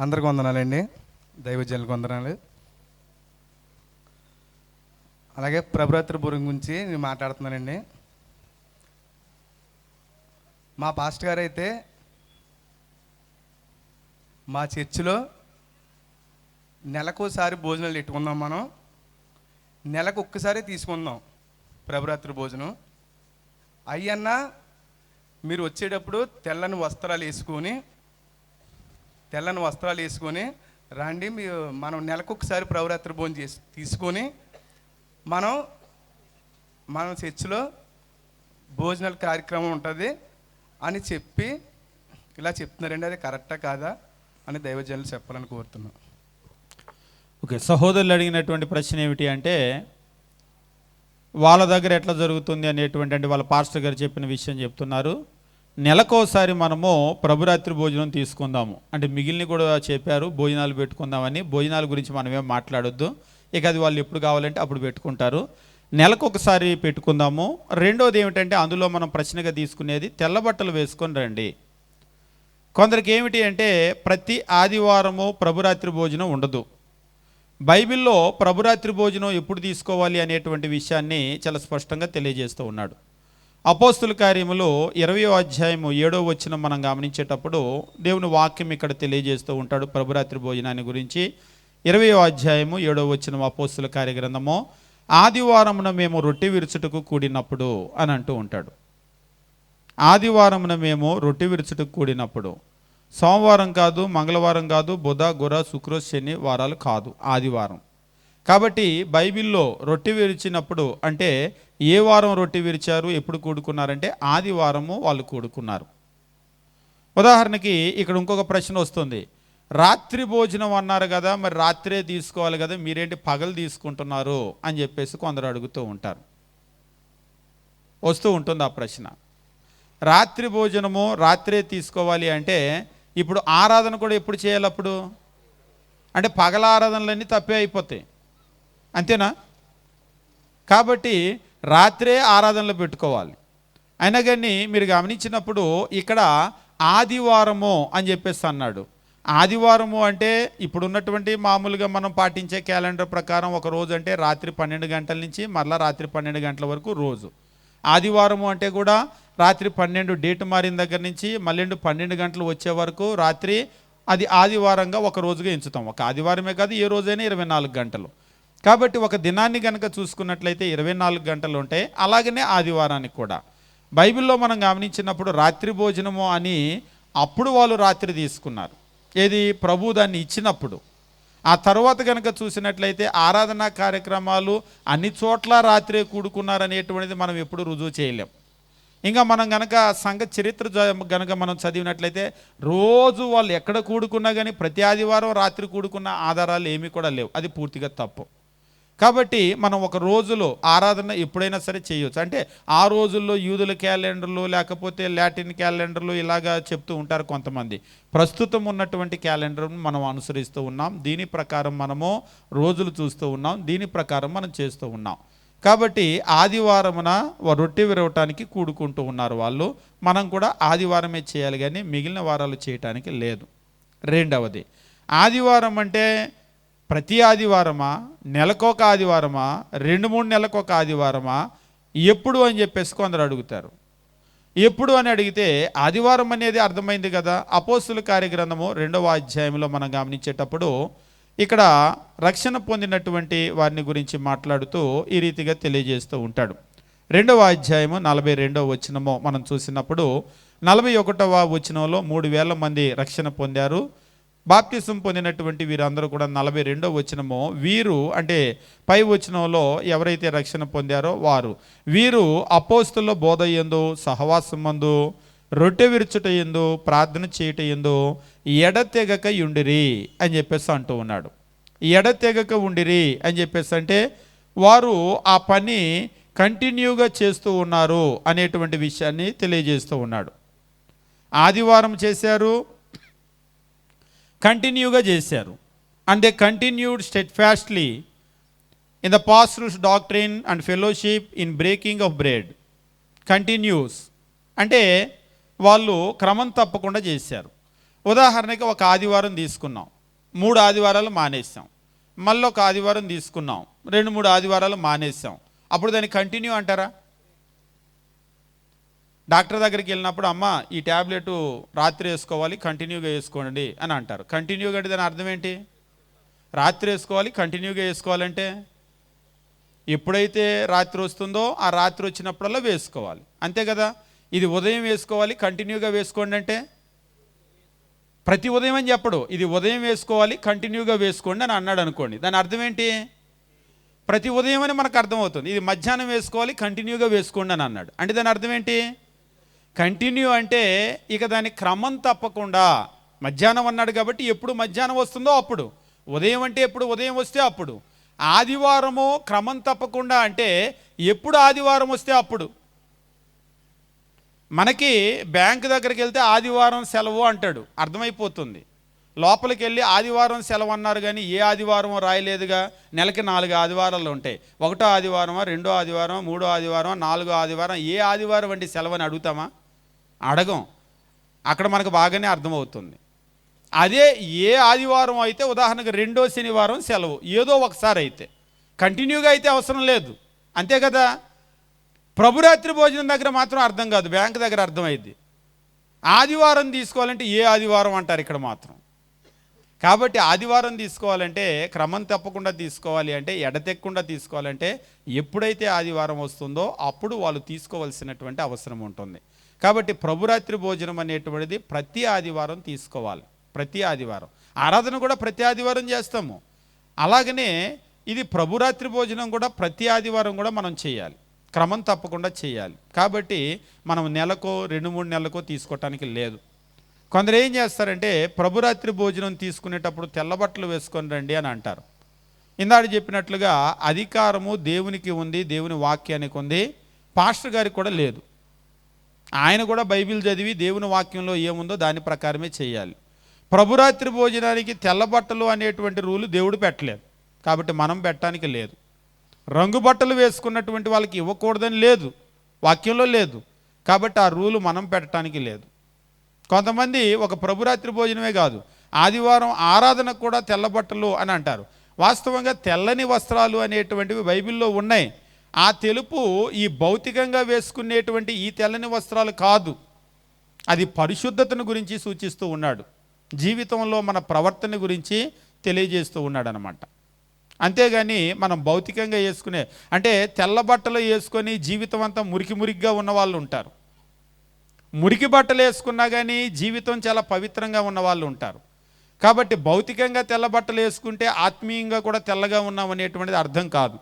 అందరికి వందనాలండి. దైవజనులకు వందనాలు. అలాగే ప్రభురాత్రిపురం గురించి నేను మాట్లాడుతున్నానండి. మా పాస్టర్ గారు అయితే మా చర్చిలో నెలకోసారి భోజనాలు పెట్టుకుందాం మనం. నెలకు ఒక్కసారి తీసుకుందాం ప్రభురాత్రి భోజనం. అయ్యన్నా మీరు వచ్చేటప్పుడు తెల్లని వస్త్రాలు వేసుకొని తెల్లని వస్త్రాలు వేసుకొని రండి మీరు మనం నెలకు ఒకసారి ప్రవరాత్రి భోజనం చేసి తీసుకొని మనం మనం చర్చిలో భోజనాల కార్యక్రమం ఉంటుంది అని చెప్పి ఇలా చెప్తున్నారండి. అది కరెక్టా కాదా అని దైవజనులు చెప్పాలని కోరుతున్నాను ఓకే సహోదరులు అడిగినటువంటి ప్రశ్న ఏమిటి అంటే వాళ్ళ దగ్గర ఎట్లా జరుగుతుంది అనేటువంటి అంటే వాళ్ళ పాస్టర్ గారు చెప్పిన విషయం చెప్తున్నారు. నెలకోసారి మనము ప్రభురాత్రి భోజనం తీసుకుందాము. అంటే మిగిలిన కూడా చెప్పారు భోజనాలు పెట్టుకుందామని. భోజనాల గురించి మనం ఏం మాట్లాడొద్దు. ఇక అది వాళ్ళు ఎప్పుడు కావాలంటే అప్పుడు పెట్టుకుంటారు. నెలకు ఒకసారి పెట్టుకుందాము. రెండోది ఏమిటంటే అందులో మనం ప్రశ్నగా తీసుకునేది తెల్ల బట్టలు వేసుకొని రండి. కొందరికి ఏమిటి అంటే ప్రతి ఆదివారము ప్రభురాత్రి భోజనం ఉండదు. బైబిల్లో ప్రభురాత్రి భోజనం ఎప్పుడు తీసుకోవాలి అనేటువంటి విషయాన్ని చాలా స్పష్టంగా తెలియజేస్తూ ఉన్నాడు. అపోస్తుల కార్యములో ఇరవయో అధ్యాయము ఏడో వచ్చిన మనం గమనించేటప్పుడు దేవుని వాక్యం ఇక్కడ తెలియజేస్తూ ఉంటాడు ప్రభురాత్రి భోజనాన్ని గురించి. ఇరవయో అధ్యాయము ఏడో వచ్చిన అపోస్తుల కార్యగ్రంథము. ఆదివారమున మేము రొట్టె విరుచుటకు కూడినప్పుడు అని అంటూ ఉంటాడు. ఆదివారమున మేము రొట్టె విరుచుటకు కూడినప్పుడు. సోమవారం కాదు మంగళవారం కాదు బుధ గుర శుక్ర శని వారాలు కాదు ఆదివారం. కాబట్టి బైబిల్లో రొట్టె విరిచినప్పుడు అంటే ఏ వారం రొట్టె విరిచారు ఎప్పుడు కూడుకున్నారంటే ఆదివారము వాళ్ళు కూడుకున్నారు. ఉదాహరణకి ఇక్కడ ఇంకొక ప్రశ్న వస్తుంది. రాత్రి భోజనం అన్నారు కదా మరి రాత్రే తీసుకోవాలి కదా మీరేంటి పగలు తీసుకుంటున్నారు అని చెప్పేసి కొందరు అడుగుతూ ఉంటారు. వస్తూ ఉంటుంది ఆ ప్రశ్న. రాత్రి భోజనము రాత్రే తీసుకోవాలి అంటే ఇప్పుడు ఆరాధన కూడా ఎప్పుడు చేయాలి అప్పుడు? అంటే పగల ఆరాధనలన్నీ తప్పే అయిపోతాయి. అంతేనా? కాబట్టి రాత్రే ఆరాధనలు పెట్టుకోవాలి. అయినా కానీ మీరు గమనించినప్పుడు ఇక్కడ ఆదివారము అని చెప్పేసి అన్నాడు. ఆదివారము అంటే ఇప్పుడున్నటువంటి మామూలుగా మనం పాటించే క్యాలెండర్ ప్రకారం ఒక రోజు అంటే రాత్రి పన్నెండు గంటల నుంచి మరలా రాత్రి పన్నెండు గంటల వరకు రోజు. ఆదివారము అంటే కూడా రాత్రి పన్నెండు డేట్ మారిన దగ్గర నుంచి మళ్ళీ పన్నెండు గంటలు వచ్చే వరకు రాత్రి అది ఆదివారంగా ఒక రోజుగా ఎంచుతాం. ఒక ఆదివారమే కాదు ఏ రోజైనా ఇరవై నాలుగు గంటలు. కాబట్టి ఒక దినాన్ని కనుక చూసుకున్నట్లయితే ఇరవై నాలుగు గంటలు ఉంటాయి అలాగనే ఆదివారానికి కూడా. బైబిల్లో మనం గమనించినప్పుడు రాత్రి భోజనము అని అప్పుడు వాళ్ళు రాత్రి తీసుకున్నారు. ఏది? ప్రభు దాన్ని ఇచ్చినప్పుడు. ఆ తర్వాత కనుక చూసినట్లయితే ఆరాధనా కార్యక్రమాలు అన్ని చోట్ల రాత్రే కూడుకున్నారనేటువంటిది మనం ఎప్పుడు రుజువు చేయలేం. ఇంకా మనం గనక సంఘ చరిత్ర గనక మనం చదివినట్లయితే రోజు వాళ్ళు ఎక్కడ కూడుకున్నా కానీ ప్రతి ఆదివారం రాత్రి కూడుకున్న ఆధారాలు ఏమీ కూడా లేవు. అది పూర్తిగా తప్పు. కాబట్టి మనం ఒక రోజులో ఆరాధన ఎప్పుడైనా సరే చేయొచ్చు. అంటే ఆ రోజుల్లో యూదుల క్యాలెండర్లు లేకపోతే లాటిన్ క్యాలెండర్లు ఇలాగా చెప్తూ ఉంటారు కొంతమంది. ప్రస్తుతం ఉన్నటువంటి క్యాలెండర్ను మనం అనుసరిస్తూ ఉన్నాం. దీని ప్రకారం మనము రోజులు చూస్తూ ఉన్నాం. దీని ప్రకారం మనం చేస్తూ ఉన్నాం. కాబట్టి ఆదివారమున రొట్టె విరవటానికి కూడుకుంటూ ఉన్నారు వాళ్ళు. మనం కూడా ఆదివారమే చేయాలి కానీ మిగిలిన వారాలు చేయటానికి లేదు. రెండవది ఆదివారం అంటే ప్రతి ఆదివారమా నెలకొక ఆదివారమా రెండు మూడు నెలకొక ఆదివారమా ఎప్పుడు అని చెప్పేసి కొందరు అడుగుతారు. ఎప్పుడు అని అడిగితే ఆదివారం అనేది అర్థమైంది కదా. అపోస్తుల కార్యగ్రంథము రెండవ అధ్యాయంలో మనం గమనించేటప్పుడు ఇక్కడ రక్షణ పొందినటువంటి వారిని గురించి మాట్లాడుతూ ఈ రీతిగా తెలియజేస్తూ ఉంటాడు. రెండవ అధ్యాయము నలభై రెండవ వచనము మనం చూసినప్పుడు నలభై ఒకటవ వచనంలో మూడు వేల మంది రక్షణ పొందారు. బాప్తిసం పొందినటువంటి వీరందరూ కూడా నలభై రెండో వచనము వీరు అంటే పై వచనంలో ఎవరైతే రక్షణ పొందారో వారు. వీరు అపోస్తుల బోధ ఎందు సహవాసం మందు రొట్టె విరుచుట ఎందు ప్రార్థన చేయుట ఎందు ఎడతెగక ఉండిరి అని చెప్పేసి అంటూ ఉన్నాడు. ఎడతెగక ఉండిరి అని చెప్పేసి అంటే వారు ఆ పని కంటిన్యూగా చేస్తూ ఉన్నారు అనేటువంటి విషయాన్ని తెలియజేస్తూ ఉన్నాడు. ఆదివారం చేశారు కంటిన్యూగా చేశారు. And they continued steadfastly in the pastors doctrine and fellowship in breaking of bread continues అంటే వాళ్ళు క్రమం తప్పకుండా చేశారు. ఉదాహరణకి ఒక ఆదివారం తీసుకున్నాం. మూడు ఆదివారాలు మానేసాం మళ్ళీ ఒక ఆదివారం తీసుకున్నాం. రెండు మూడు ఆదివారాలు మానేసాం అప్పుడు దాన్ని కంటిన్యూ అంటారా? డాక్టర్ దగ్గరికి వెళ్ళినప్పుడు అమ్మ ఈ ట్యాబ్లెట్ రాత్రి వేసుకోవాలి కంటిన్యూగా వేసుకోండి అని అంటారు. కంటిన్యూగా అంటే దాని అర్థం ఏంటి? రాత్రి వేసుకోవాలి కంటిన్యూగా వేసుకోవాలంటే ఎప్పుడైతే రాత్రి వస్తుందో ఆ రాత్రి వచ్చినప్పుడల్లా వేసుకోవాలి. అంతే కదా? ఇది ఉదయం వేసుకోవాలి కంటిన్యూగా వేసుకోండి అంటే? ప్రతి ఉదయం అని చెప్పడు. ఇది ఉదయం వేసుకోవాలి కంటిన్యూగా వేసుకోండి అని అన్నాడు అనుకోండి. దాని అర్థం ఏంటి? ప్రతి ఉదయం అని మనకు అర్థమవుతుంది. ఇది మధ్యాహ్నం వేసుకోవాలి కంటిన్యూగా వేసుకోండి అని అన్నాడు. అంటే దాని అర్థం ఏంటి? కంటిన్యూ అంటే ఇక దాని క్రమం తప్పకుండా. మధ్యాహ్నం అన్నాడు కాబట్టి ఎప్పుడు మధ్యాహ్నం వస్తుందో అప్పుడు. ఉదయం అంటే ఎప్పుడు ఉదయం వస్తే అప్పుడు. ఆదివారము క్రమం తప్పకుండా అంటే ఎప్పుడు ఆదివారం వస్తే అప్పుడు. మనకి బ్యాంక్ దగ్గరికి వెళ్తే ఆదివారం సెలవు అంటాడు. అర్థమైపోతుంది. లోపలికి వెళ్ళి ఆదివారం సెలవు అన్నారు కానీ ఏ ఆదివారం రాయలేదుగా. నెలకి నాలుగు ఆదివారాలు ఉంటాయి. ఒకటో ఆదివారమా రెండో ఆదివారం మూడో ఆదివారం నాలుగో ఆదివారం ఏ ఆదివారం వంటి సెలవు అని అడుగుతామా? అడగం. అక్కడ మనకు బాగానే అర్థమవుతుంది. అదే ఏ ఆదివారం అయితే ఉదాహరణకు రెండో శనివారం సెలవు ఏదో ఒకసారి అయితే. కంటిన్యూగా అయితే అవసరం లేదు. అంతే కదా? ప్రభురాత్రి భోజనం దగ్గర మాత్రం అర్థం కాదు. బ్యాంక్ దగ్గర అర్థమైంది ఆదివారం తీసుకోవాలంటే ఏ ఆదివారం అంటారు ఇక్కడ మాత్రం. కాబట్టి ఆదివారం తీసుకోవాలంటే క్రమం తప్పకుండా తీసుకోవాలి అంటే ఎడతెక్కకుండా తీసుకోవాలంటే ఎప్పుడైతే ఆదివారం వస్తుందో అప్పుడు వాళ్ళు తీసుకోవాల్సినటువంటి అవసరం ఉంటుంది. కాబట్టి ప్రభురాత్రి భోజనం అనేటువంటిది ప్రతి ఆదివారం తీసుకోవాలి. ప్రతి ఆదివారం. ఆరాధన కూడా ప్రతి ఆదివారం చేస్తాము. అలాగనే ఇది ప్రభురాత్రి భోజనం కూడా ప్రతి ఆదివారం కూడా మనం చేయాలి. క్రమం తప్పకుండా చేయాలి. కాబట్టి మనం నెలకో రెండు మూడు నెలలకో తీసుకోవటానికి లేదు. కొందరు ఏం చేస్తారంటే ప్రభురాత్రి భోజనం తీసుకునేటప్పుడు తెల్లబట్టలు వేసుకొని రండి అని అంటారు. ఇందాడు చెప్పినట్లుగా అధికారము దేవునికి ఉంది దేవుని వాక్యానికి ఉంది. పాస్టర్ గారికి కూడా లేదు. ఆయన కూడా బైబిల్ చదివి దేవుని వాక్యంలో ఏముందో దాని ప్రకారమే చేయాలి. ప్రభురాత్రి భోజనానికి తెల్ల బట్టలు అనేటువంటి రూలు దేవుడు పెట్టలేదు. కాబట్టి మనం పెట్టడానికి లేదు. రంగు బట్టలు వేసుకున్నటువంటి వాళ్ళకి ఇవ్వకూడదని లేదు. వాక్యంలో లేదు. కాబట్టి ఆ రూలు మనం పెట్టడానికి లేదు. కొంతమంది ఒక ప్రభురాత్రి భోజనమే కాదు ఆదివారం ఆరాధన కూడా తెల్ల బట్టలు అని అంటారు. వాస్తవంగా తెల్లని వస్త్రాలు అనేటువంటివి బైబిల్లో ఉన్నాయి. ఆ తెలుపు ఈ భౌతికంగా వేసుకునేటువంటి ఈ తెల్లని వస్త్రాలు కాదు. అది పరిశుద్ధతను గురించి సూచిస్తూ ఉన్నాడు. జీవితంలో మన ప్రవర్తన గురించి తెలియజేస్తూ ఉన్నాడు అనమాట అంతేగాని మనం భౌతికంగా వేసుకునే అంటే తెల్ల బట్టలు వేసుకొని జీవితం అంతా మురికి మురికిగా ఉన్న వాళ్ళు ఉంటారు. మురికి బట్టలు వేసుకున్నా కానీ జీవితం చాలా పవిత్రంగా ఉన్న వాళ్ళు ఉంటారు. కాబట్టి భౌతికంగా తెల్ల బట్టలు వేసుకుంటే ఆత్మీయంగా కూడా తెల్లగా ఉన్నాం అనేటువంటిది అర్థం కాదు.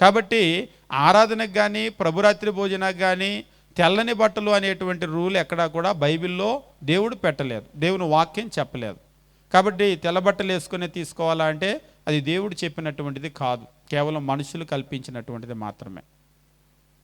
కాబట్టి ఆరాధనకు కానీ ప్రభురాత్రి భోజనకు కానీ తెల్లని బట్టలు అనేటువంటి రూల్ ఎక్కడా కూడా బైబిల్లో దేవుడు పెట్టలేదు. దేవుని వాక్యం చెప్పలేదు. కాబట్టి తెల్ల బట్టలు వేసుకుని తీసుకోవాలా అంటే అది దేవుడు చెప్పినటువంటిది కాదు. కేవలం మనుషులు కల్పించినటువంటిది మాత్రమే.